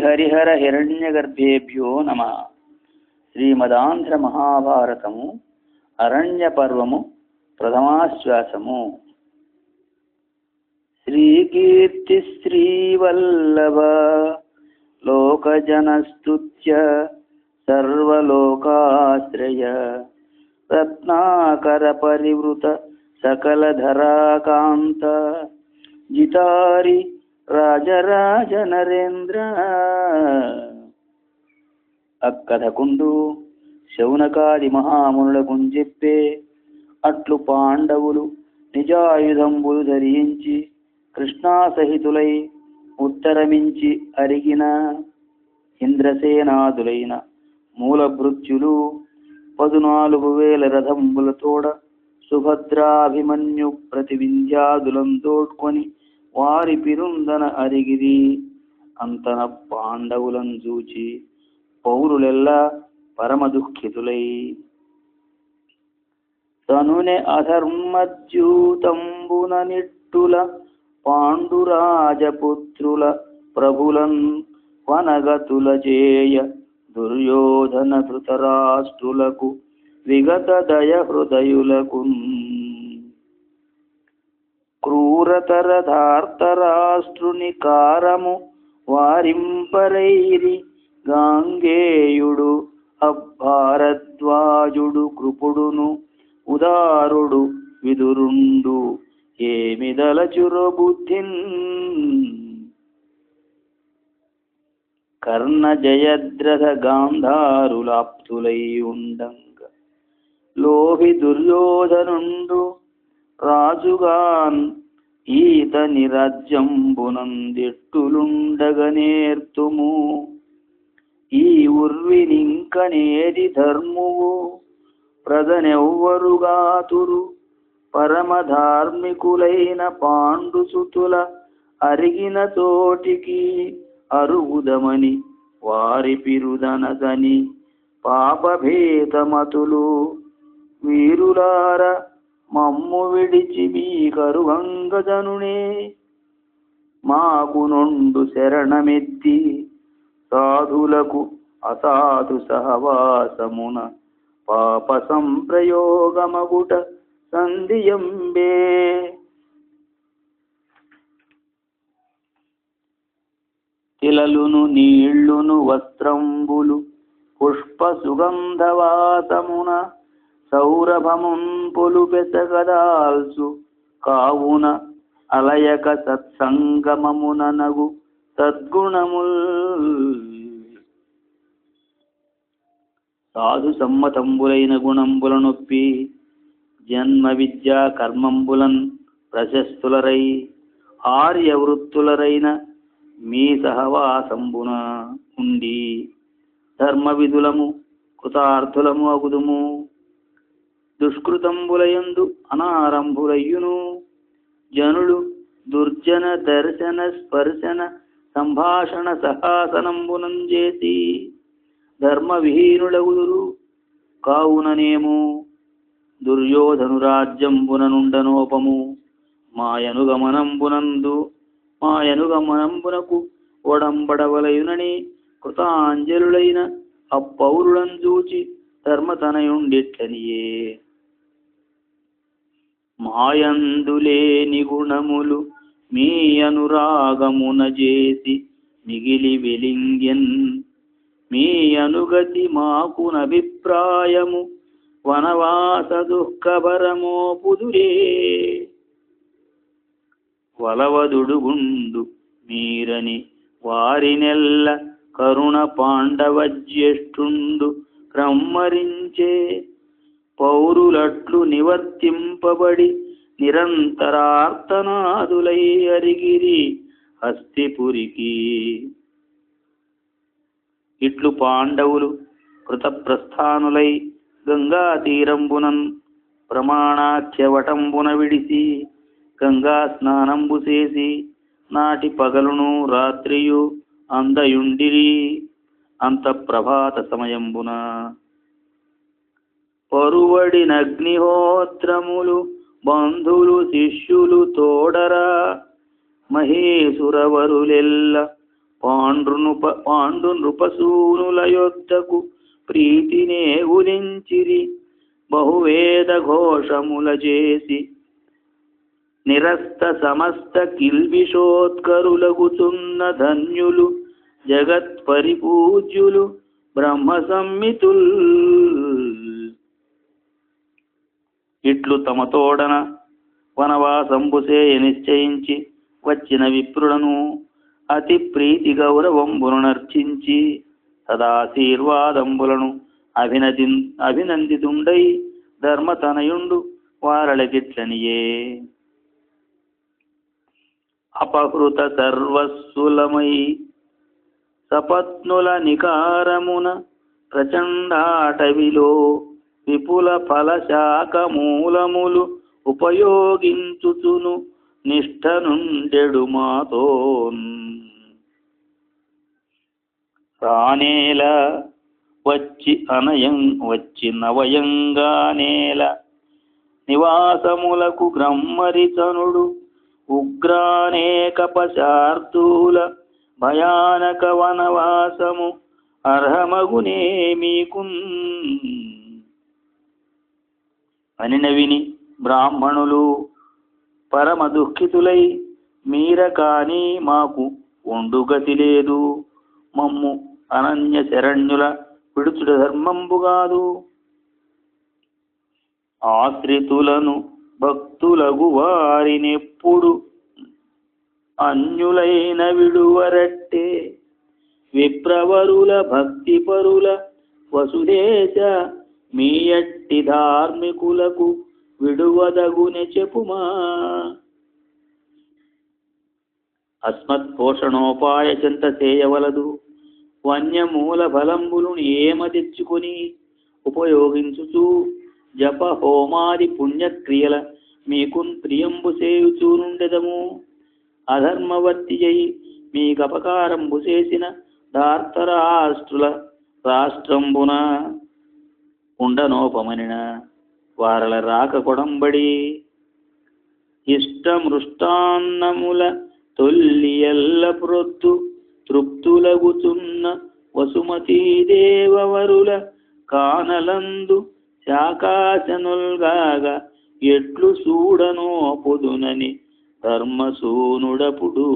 హరిహర హిరణ్యగర్భేభ్యో నమ. శ్రీమదాంధ్ర మహాభారతము అరణ్య పర్వము ప్రథమాశ్వాసము. శ్రీకీర్తి శ్రీవల్లభ లోకజనస్తుత్య సర్వలోకాశ్రయ రత్నాకర పరివృత సకలధరాకాంత జితారి రాజరాజ నరేంద్ర. అక్కథకుండు శౌనకాది మహామునులకు చెప్పే అట్లు పాండవులు నిజాయుధంబులు ధరించి కృష్ణాసహితులై ఉత్తరమించి అరిగిన ఇంద్రసేనాదులైన మూలభృత్యులు పదునాలుగు వేల రథంబులతోడ సుభద్రాభిమన్యు ప్రతి తోడ్కొని వారి పిరుందన అరిగిరి. అంతన పాండవులను చూచి పౌరులెల్లా పరమ దుఃఖితులై తనునే అధర్మద్యూతంబున నిట్టుల పాండురాజపుత్రుల ప్రభులన్ వనగతుల చేయ దుర్యోధన ధృతరాష్ట్రులకు విగత దయ హృదయులకు క్రూరతరధార్తరాష్ట్రునికారము వారింపరైరి గాంగేయుడు అభారద్వాజుడు కృపుడును ఉదారుడు విదురుండు ఏమిదలచురబుద్ధిన్? కర్ణ జయద్రథ గాంధారులాప్తులై ఉండంగ. లోభి దుర్యోధనుండు రాజుగాన్ ఈతని రాజ్యంబునందిట్టులుండగనేర్తుము ఈ ఉర్వినింకనేది ధర్మువు ప్రదనెవ్వరుగాతురు పరమధార్మికులైన పాండుసుతుల అరిగిన తోటికి అరుగుదమని వారి పిరుదనదని పాపభేతమతులు వీరులార మమ్ము విడిచి బీకరు గంగజనునే. మాకు నుండు శరణమెత్తి సాధులకు అసాధు సహవాసమున పాప సంప్రయోగమగుట సంధియంబే. తిలలును నీళ్ళును వస్త్రం సౌరభమున్ పొలు పెసగదాల్సు కావున అలయక సత్సంగమమున నగు సద్గుణముల్. సాధు సమ్మతంబులైన గుణంబుల నొప్పి జన్మ విద్యా కర్మంబులన్ ప్రశస్తులరై ఆర్య వృత్తులరైన మీ సహవాసంబున ఉండి ధర్మ విధులము కృతార్థులము అగుదుము. దుష్కృతంబులయందు అనారంభులయ్యును. జనులు దుర్జన దర్శన స్పర్శన సంభాషణ సహాసనంబునం చేసి ధర్మ విహీనులగుదురు కావుననేమో? దుర్యోధను రాజ్యంబుననుండనోపము మాయనుగమనంబునందు మాయనుగమనంబునకు ఒడంబడవలయునని కృతాంజలులైన అప్పౌరులను చూచి ధర్మతనయుండిట్లనియే. మాయందులేని గుణములు మీ అనురాగమున చేసి మిగిలి వెలింగ్యన్ మీ అనుగతి మాకునభిప్రాయము వనవాస దుఃఖభరమో పుదురే వలవదుడుగుండు మీరని వారినెల్ల కరుణ పాండవ జ్యేష్ఠుండు క్రమ్మరించే పౌరులట్లు నివర్తింపబడి నిరంతరార్తనాదులై అరిగిరి హస్తిపురికి. ఇట్లు పాండవులు కృతప్రస్థానులై గంగా తీరంబునన్ ప్రమాణాఖ్యవటంబున విడిసి గంగా స్నానంబు చేసి నాటి పగలును రాత్రియు అందయుండిరి అంత ప్రభాత సమయంబున. పరువడినగ్నిహోత్రములు బంధులు శిష్యులు తోడరా. మహేసురవరులెల్ల పాండ్రునుప పాండు నృపసూనుల యొద్దకు ప్రీతినే గురించిరి. బహువేద ఘోషముల చేసి నిరస్త సమస్త కిల్బిషోత్కరులగుచున్న ధన్యులు జగత్పరిపూజ్యులు బ్రహ్మ సంమితుల్ ఇట్లు తమ తోడన నిశ్చయించి వచ్చిన విప్రులను అతి ప్రీతి గౌరవంబునర్చించి సదాశీర్వాదంబులను అభినది అభినందితుండై ధర్మతనయుండు వారలగిట్లనియే. అపహృత సర్వస్సులమై సపత్నుల నికారమున ప్రచండాటవిలో విపుల ఫలశాఖ మూలములు ఉపయోగించుచును నిష్ఠ నుండెడు మాతో రానేల వచ్చి అనయం వచ్చి నవయంగానేల నివాసములకు బ్రహ్మరితనుడు ఉగ్రానేక పశార్థూల భయానక వనవాసము అర్హమగునే మీకు అనిన విని బ్రాహ్మణులు పరమ దుఃఖితులై మీర కాని మాకు ఉండుగతి లేదు. మమ్ము అనన్య శరణ్యుల విడుచుడ ధర్మంబుగాదు ఆశ్రితులను భక్తులగు వారినెప్పుడు అన్యులైన విడువరట్టే. విప్రవరుల భక్తిపరుల వసుదేశ మీయట్టి ధార్మికులకు విడువదగునే చెప్పుమా. అస్మత్ పోషణోపాయ చింత చేయవలదు. వన్యమూల బలంబులు ఏమ తెచ్చుకొని ఉపయోగించుచు జప హోమాది పుణ్యక్రియల మీకు ప్రియంబు సేయుచూనుండెదము అధర్మవర్తి అయి మీకపకారంబు చేసిన దార్తరాష్ట్రుల రాష్ట్రంబున ఉండనోపమనిన వారల రాక కొడంబడి. ఇష్టమృష్టాన్నముల తొల్లి ఎల్ల ప్రొద్దు తృప్తులగుతున్న వసుమతీదేవరుల కానలందు శాకాశనుల్గాగా ఎట్లు చూడనో పొదునని ధర్మసూనుడపుడు.